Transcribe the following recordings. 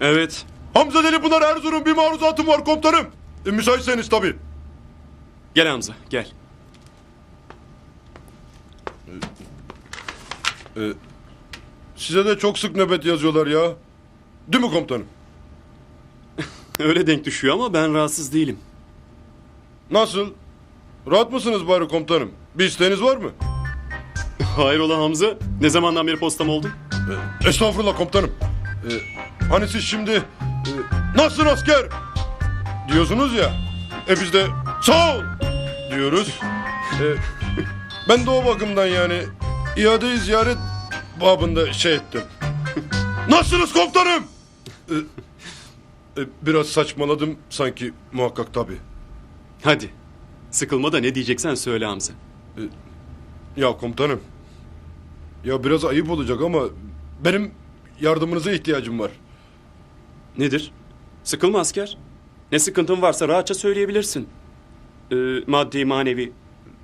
Evet. Hamza Deli Pınar Erzurum bir maruzatım var komutanım. E, müsaitseniz tabii. Gel Hamza gel. Size de çok sık nöbet yazıyorlar ya. Değil mi komutanım? Öyle denk düşüyor ama ben rahatsız değilim. Nasıl? Rahat mısınız bari komutanım? Bir isteğiniz var mı? Hayrola Hamza? Ne zamandan beri postam oldun? E, estağfurullah komutanım. E, hani siz şimdi e, nasılsın asker diyorsunuz ya. E biz de sağ ol diyoruz. E, ben de o bakımdan yani iadeyi ziyaret babında şey ettim. Nasılsınız komutanım? E, e, biraz saçmaladım sanki muhakkak tabii. Hadi. Sıkılma da ne diyeceksen söyle Hamza. Ya komutanım. Ya biraz ayıp olacak ama benim yardımınıza ihtiyacım var. Nedir? Sıkılma asker. Ne sıkıntın varsa rahatça söyleyebilirsin. Ee, maddi, manevi.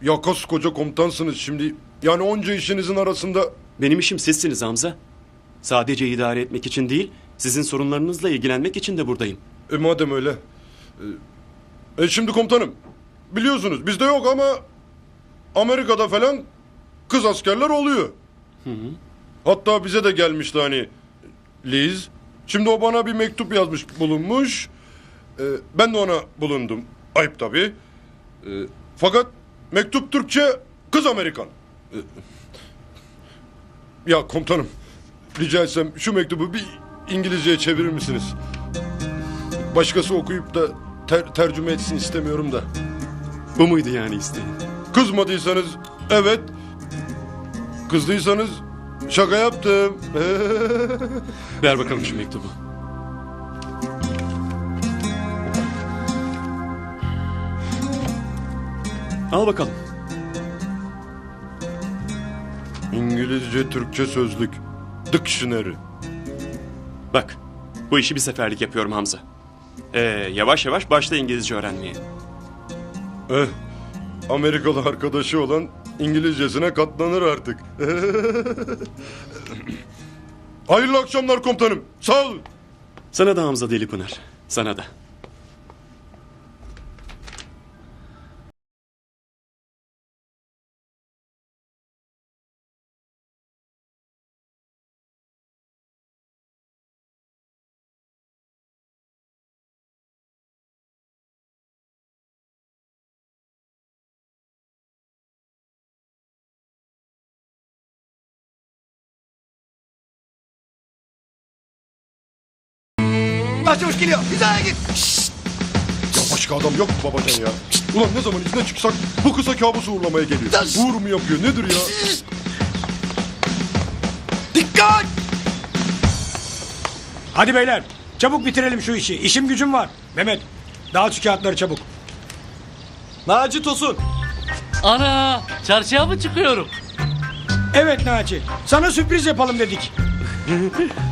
Ya koskoca komutansınız şimdi. Yani onca işinizin arasında Benim işim sizsiniz Hamza. Sadece idare etmek için değil, sizin sorunlarınızla ilgilenmek için de buradayım. E madem öyle. E, e şimdi komutanım. Biliyorsunuz bizde yok ama Amerika'da falan kız askerler oluyor. Hatta bize de gelmişti hani Liz. Şimdi o bana bir mektup yazmış bulunmuş. E, ben de ona bulundum. Ayıp tabii. E, fakat mektup Türkçe kız Amerikan. E, ya komutanım rica etsem şu mektubu bir İngilizceye çevirir misiniz? Başkası okuyup da ter- tercüme etsin istemiyorum da. Bu muydu yani isteğin? Kızmadıysanız evet. Kızdıysanız şaka yaptım. Ver bakalım şu mektubu. Al bakalım. İngilizce Türkçe sözlük. Dictionary. Bak, bu işi bir seferlik yapıyorum Hamza. Ee, yavaş yavaş başla İngilizce öğrenmeye. Eh, Amerikalı arkadaşı olan İngilizcesine katlanır artık. Hayırlı akşamlar komutanım. Sağ olun. Sana da Hamza Delipınar, sana da. Başçavuş geliyor. Hizaya git. Ya başka adam yok mu babacan ya? Ulan ne zaman izne çıksak bu kısa kabusu uğurlamaya geliyor. Taş. Uğur mu yapıyor nedir ya? Dikkat! Hadi beyler çabuk bitirelim şu işi. İşim gücüm var. Mehmet dağıt şu kağıtları çabuk. Naci Tosun. Ana çarşıya mı çıkıyorum? Evet Naci sana sürpriz yapalım dedik.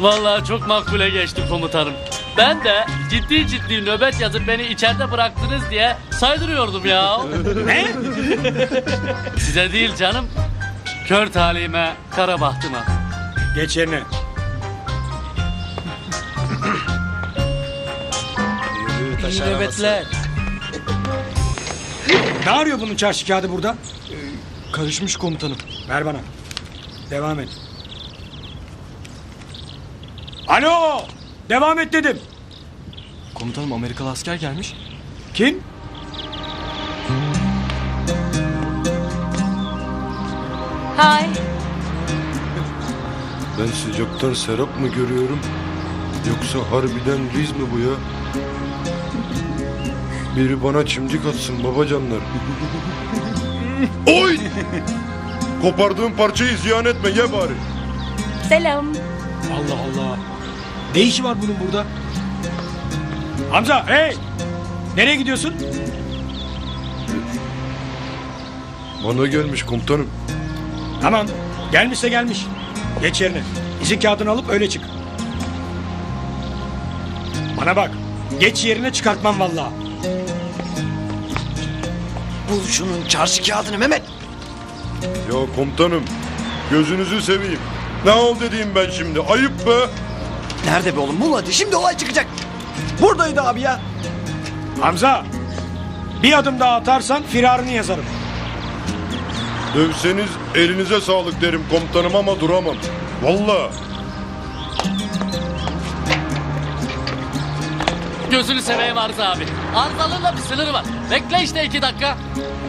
Vallahi çok makbule geçti komutanım. Ben de ciddi ciddi nöbet yazıp beni içeride bıraktınız diye saydırıyordum ya. Ne? Size değil canım. Kör talihime, kara bahtıma. Geç yerine. İyi nöbetler. Ne arıyor bunun çarşı kağıdı burada? Karışmış komutanım. Ver bana. Devam et. Alo! Devam et dedim. Komutanım Amerikalı asker gelmiş. Kim? Hi. Ben sıcaktan serap mı görüyorum? Yoksa harbiden Riz mi bu ya? Biri bana çimdik atsın babacanlar. Oy! Kopardığım parçayı ziyan etme ye bari. Selam. Allah Allah. Ne işi var bunun burada? Hamza hey! Nereye gidiyorsun? Bana gelmiş komutanım. Tamam. Gelmişse gelmiş. Geç yerine. İzin kağıdını alıp öyle çık. Bana bak. Geç yerine çıkartmam vallahi. Bul şunun çarşı kağıdını Mehmet. Ya komutanım gözünüzü seveyim. Ne oldu diyeyim ben şimdi? Ayıp be. Nerede be oğlum? Bul hadi. Şimdi olay çıkacak. Buradaydı abi ya. Hamza. Bir adım daha atarsan firarını yazarım. Dövseniz elinize sağlık derim komutanım ama duramam. Vallahi. Gözünü seveyim Arıza abi. Arızalığın da bir sınırı var. Bekle işte iki dakika.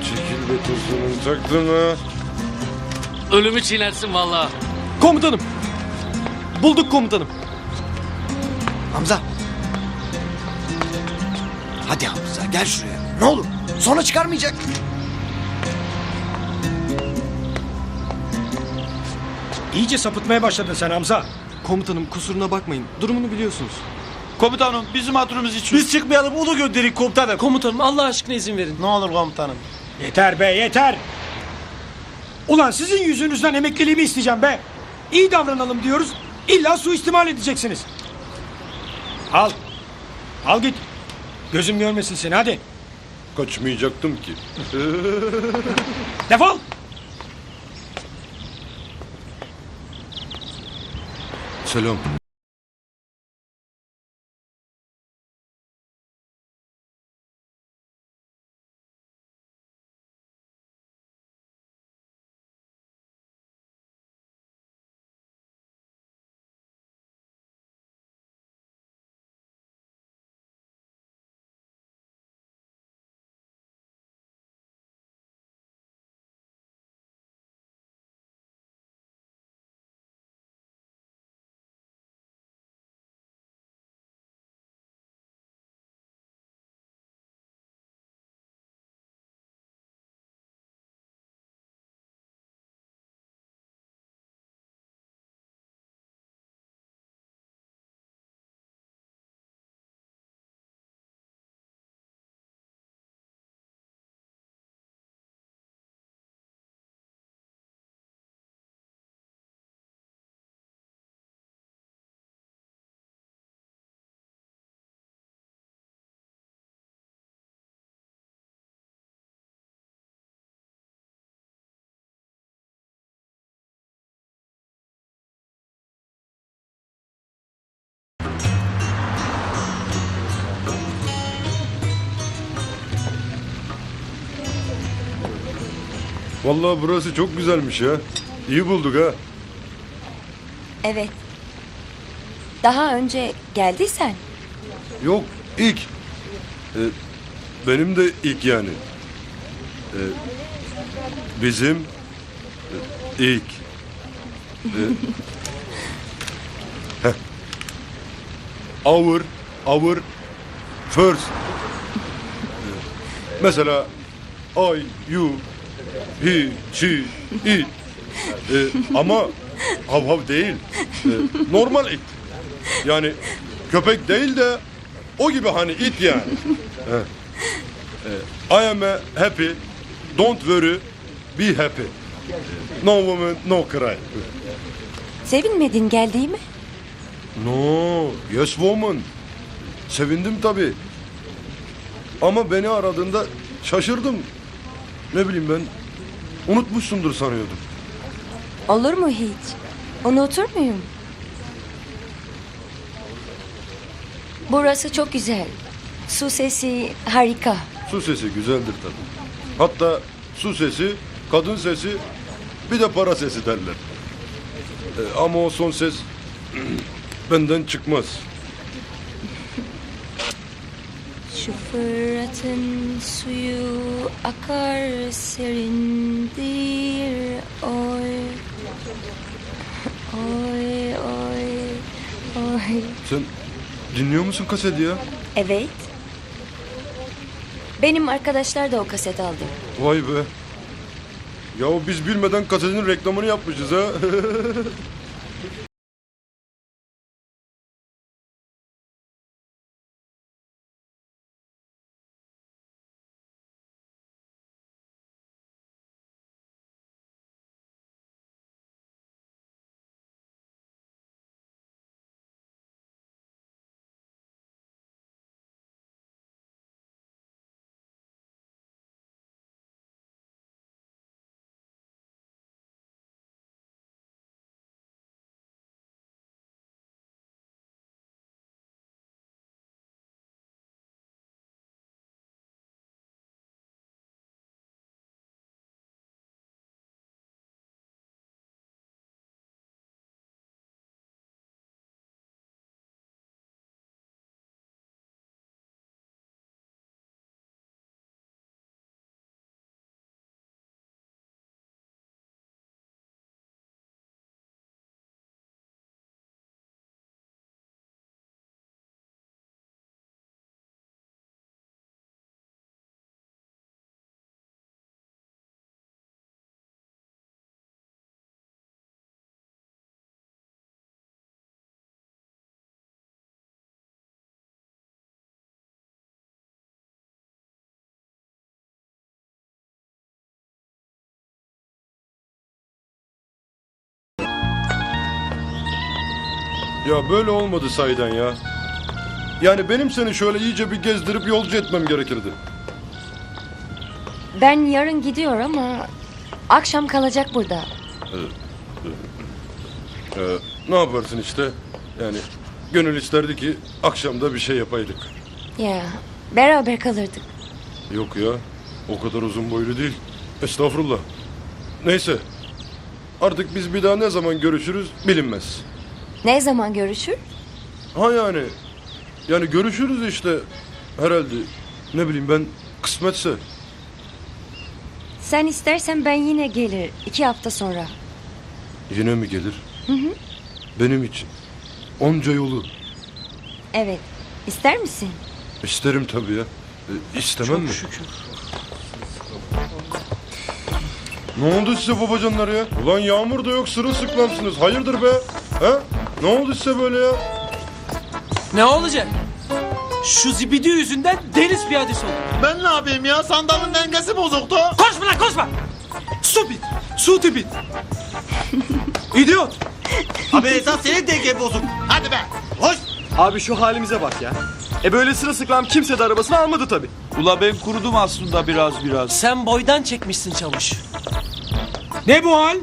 Çekil be tuzunu taktın ha. Ölümü çiğnersin vallahi. Komutanım. Bulduk komutanım. Hamza. Hadi Hamza gel şuraya. Ne olur. Sonra çıkarmayacak. İyice sapıtmaya başladın sen Hamza. Komutanım kusuruna bakmayın. Durumunu biliyorsunuz. Komutanım bizim hatırımız için. Biz çıkmayalım ulu gönderin komutanım. Komutanım Allah aşkına izin verin. Ne olur komutanım. Yeter be yeter. Ulan sizin yüzünüzden emekliliğimi isteyeceğim be. İyi davranalım diyoruz. İlla suistimal edeceksiniz. Al. Al git. Gözüm görmesin seni hadi. Kaçmayacaktım ki. Defol. Selam. Vallahi burası çok güzelmiş ya. İyi bulduk ha. Evet. Daha önce geldiysen. Yok ilk. Ee, benim de ilk yani. Ee, bizim e, ilk. Ee, our, our first. Ee, mesela I, you, he, she, it. Ee, ama hav hav değil. Ee, normal it. Yani köpek değil de o gibi hani it yani. He. Ee, I am a happy. Don't worry. Be happy. No woman, no cry. Sevinmedin geldiğimi. No, yes woman. Sevindim tabii. Ama beni aradığında şaşırdım. Ne bileyim ben. Unutmuşsundur sanıyordum. Olur mu hiç? Unutur muyum? Burası çok güzel. Su sesi harika. Su sesi güzeldir tabii. Hatta su sesi, kadın sesi, bir de para sesi derler. Ee, ama o son ses benden çıkmaz. Şu fıratın suyu akar serindir. Oy. Oy oy oy. Sen dinliyor musun kaseti ya? Evet. Benim arkadaşlar da o kaset aldı. Vay be. Ya biz bilmeden kasetin reklamını yapmışız ha. Ya böyle olmadı sayden ya. Yani benim seni şöyle iyice bir gezdirip yolcu etmem gerekirdi. Ben yarın gidiyor ama akşam kalacak burada. Ee, ne yaparsın işte? Yani gönül isterdi ki akşamda bir şey yapaydık. Ya beraber kalırdık. Yok ya. O kadar uzun boylu değil. Estağfurullah. Neyse. Artık biz bir daha ne zaman görüşürüz bilinmez. Ne zaman görüşür? Ha yani. Yani görüşürüz işte. Herhalde. Ne bileyim ben kısmetse. Sen istersen ben yine gelir iki hafta sonra. Yine mi gelir? Benim için. Onca yolu. Evet. İster misin? İsterim tabii ya. E, istemem mi? Ne oldu size babacanlar ya? Ulan yağmur da yok sırılsıklamsınız. Hayırdır be? He? Ne oldu size böyle ya? Ne olacak? Şu zibidi yüzünden deniz piyadesi oldu. Ben ne yapayım ya? Sandalın dengesi bozuktu. Konuşma lan konuşma. Stupid. Stupid. İdiot. Abi esas senin dengen bozuk. Hadi be. Hoş. Abi şu halimize bak ya. E böyle sırılsıklam kimse de arabasını almadı tabi. Ula ben kurudum aslında biraz biraz. Sen boydan çekmişsin çavuş. Ne bu hal?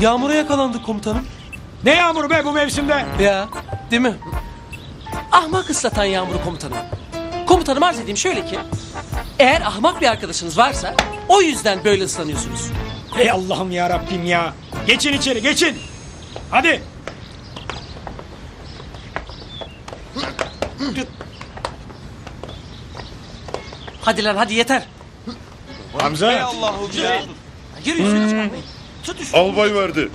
Yağmura yakalandık komutanım. Ne yağmuru be bu mevsimde? Ya değil mi? Ahmak ıslatan yağmuru komutanım. Komutanım arz edeyim şöyle ki. Eğer ahmak bir arkadaşınız varsa o yüzden böyle ıslanıyorsunuz. Ey Allah'ım ya Rabbim ya. Geçin içeri geçin. Hadi. Hadi lan hadi yeter. Hamza. Allah'ım ya. Yürü yüzünü çıkarmayın. Tut üstünü. Albay verdi.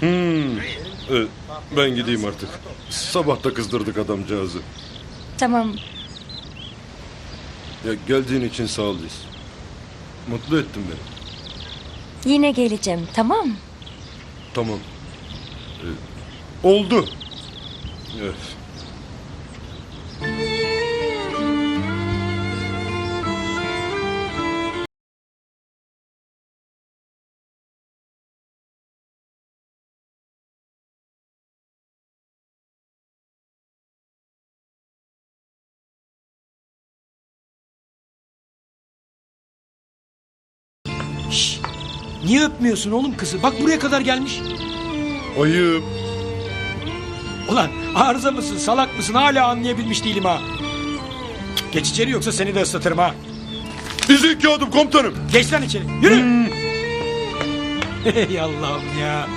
Hmm. E, ben gideyim artık. Sabah da kızdırdık adamcağızı. Tamam. Ya geldiğin için sağ ol Liz. Mutlu ettin beni. Yine geleceğim tamam mı? Tamam. E, oldu. Evet. Niye öpmüyorsun oğlum kızı? Bak buraya kadar gelmiş. Ayıp. Ulan arıza mısın salak mısın hala anlayabilmiş değilim ha. Geç içeri yoksa seni de ıslatırım ha. İzin kağıdım komutanım. Geç lan içeri yürü. Ey Allah'ım ya.